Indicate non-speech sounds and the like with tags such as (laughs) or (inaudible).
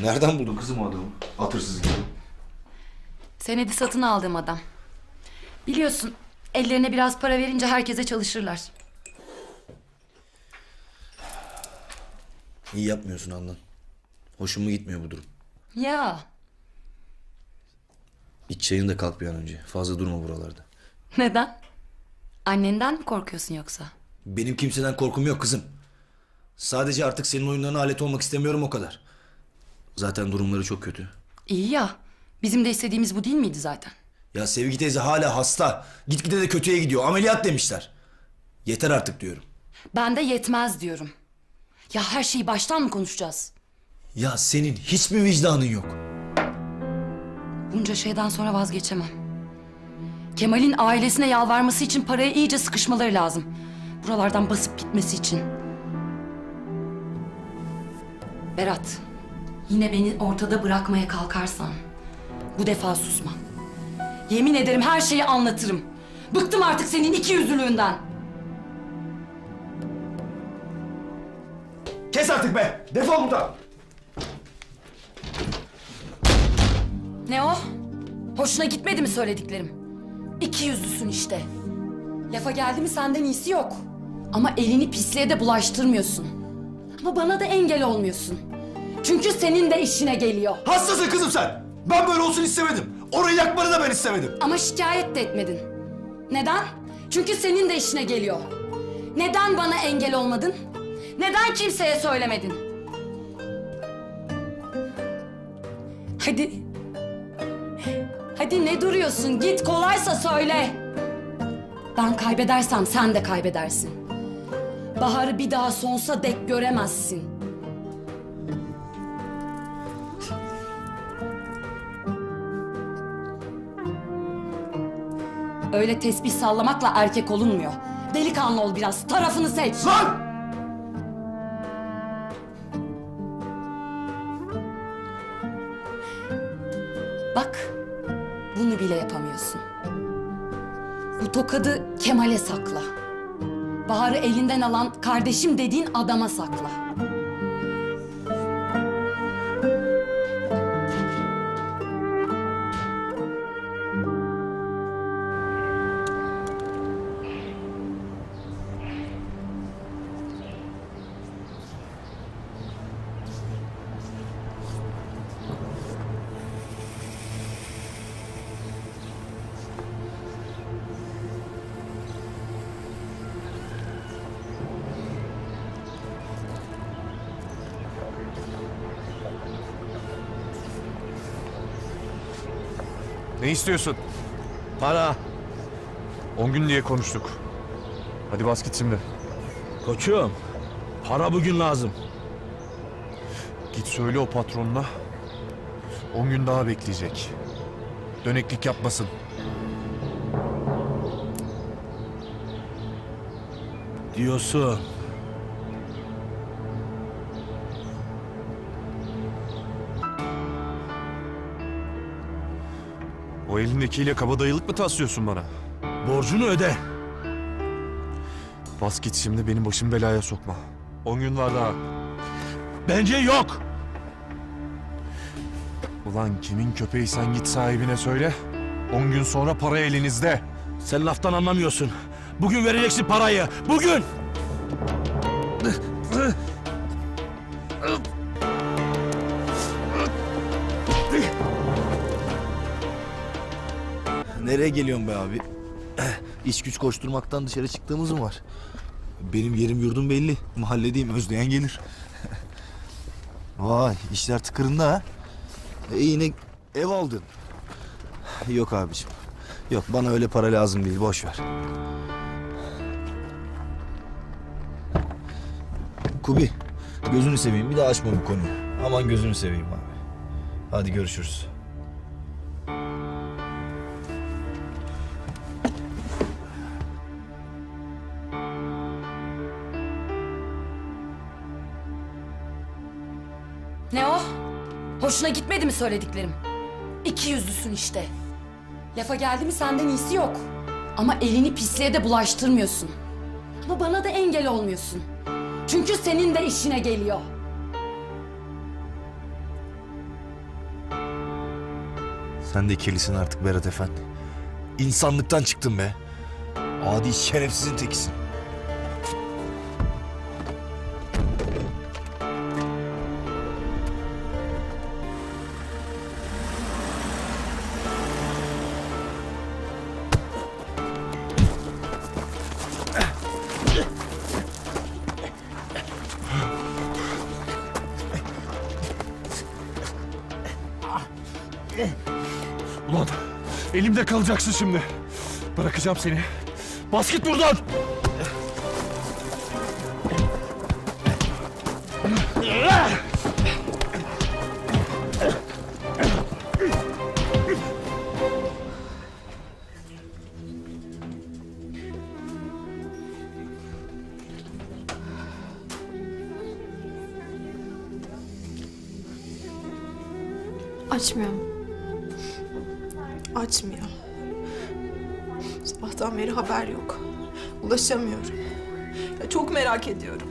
Nereden buldun kızım o adamı? Atırsız gibi. Senedi satın aldığım adam. Biliyorsun ellerine biraz para verince herkese çalışırlar. İyi yapmıyorsun Handan. Hoşuma gitmiyor bu durum. Ya İç çayını da kalk bir an önce. Fazla durma buralarda. neden? Annenden mi korkuyorsun yoksa? Benim kimseden korkum yok kızım. Sadece artık senin oyunlarına alet olmak istemiyorum o kadar. Zaten durumları çok kötü. İyi ya. Bizim de istediğimiz bu değil miydi zaten? Ya Sevgi teyze hala hasta. Gitgide de kötüye gidiyor. Ameliyat demişler. Yeter artık diyorum. Ben de yetmez diyorum. Ya her şeyi baştan mı konuşacağız? Ya senin hiç mi vicdanın yok? Bunca şeyden sonra vazgeçemem. Kemal'in ailesine yalvarması için paraya iyice sıkışmaları lazım. Buralardan basıp gitmesi için. Berat, yine beni ortada bırakmaya kalkarsan bu defa susmam. Yemin ederim her şeyi anlatırım. Bıktım artık senin iki yüzlülüğünden. Kes artık be! Defol buradan! Ne o? Hoşuna gitmedi mi söylediklerim? İki yüzlüsün işte. Lafa geldi mi senden iyisi yok. Ama elini pisliğe de bulaştırmıyorsun. Ama bana da engel olmuyorsun. Çünkü senin de işine geliyor. Hastasın kızım sen! Ben böyle olsun istemedim. Orayı yakmanı da ben istemedim. Ama şikayet de etmedin. Neden? Çünkü senin de işine geliyor. Neden bana engel olmadın? Neden kimseye söylemedin? Hadi. Hadi ne duruyorsun? Git kolaysa söyle. Ben kaybedersem sen de kaybedersin. Bahar'ı bir daha sonsuza dek göremezsin. Öyle tesbih sallamakla erkek olunmuyor. Delikanlı ol biraz. Tarafını seç. Lan! Bak. Bunu bile yapamıyorsun. Bu tokadı Kemal'e sakla. Bahar'ı elinden alan kardeşim dediğin adama sakla. Ne istiyorsun? Para. 10 gün diye konuştuk. Hadi bas git şimdi. Koçum. Para bugün lazım. Git söyle o patronuna. 10 gün daha bekleyecek. Döneklik yapmasın. Diyorsun. O elindekiyle kabadayılık mı taslıyorsun bana? Borcunu öde. Bas git şimdi benim başımı belaya sokma. 10 gün var daha. Bence yok. Ulan kimin köpeğiysen git sahibine söyle. 10 gün sonra para elinizde. Sen laftan anlamıyorsun. Bugün vereceksin parayı. Bugün. Nereye geliyorsun be abi? İş güç koşturmaktan dışarı çıktığımız mı var? Benim yerim yurdum belli. Mahalledeyim özleyen gelir. (laughs) Vay işler tıkırında ha. E, yine ev aldın. Yok abiciğim. Yok bana öyle para lazım değil boş ver. Kubi gözünü seveyim bir daha açma bu konuyu. Aman gözünü seveyim abi. Hadi görüşürüz. Ne o? Hoşuna gitmedi mi söylediklerim? İki yüzlüsün işte. Lafa geldi mi senden iyisi yok. Ama elini pisliğe de bulaştırmıyorsun. Ama bana da engel olmuyorsun. Çünkü senin de işine geliyor. Sen de kirlisin artık Berat Efendi. İnsanlıktan çıktın be. Adi şerefsizin tekisin. Ulan elimde kalacaksın şimdi. Bırakacağım seni. Bas git buradan. Açmıyor. Açmıyor. Sabahtan beri haber yok. Ulaşamıyorum. Ya çok merak ediyorum.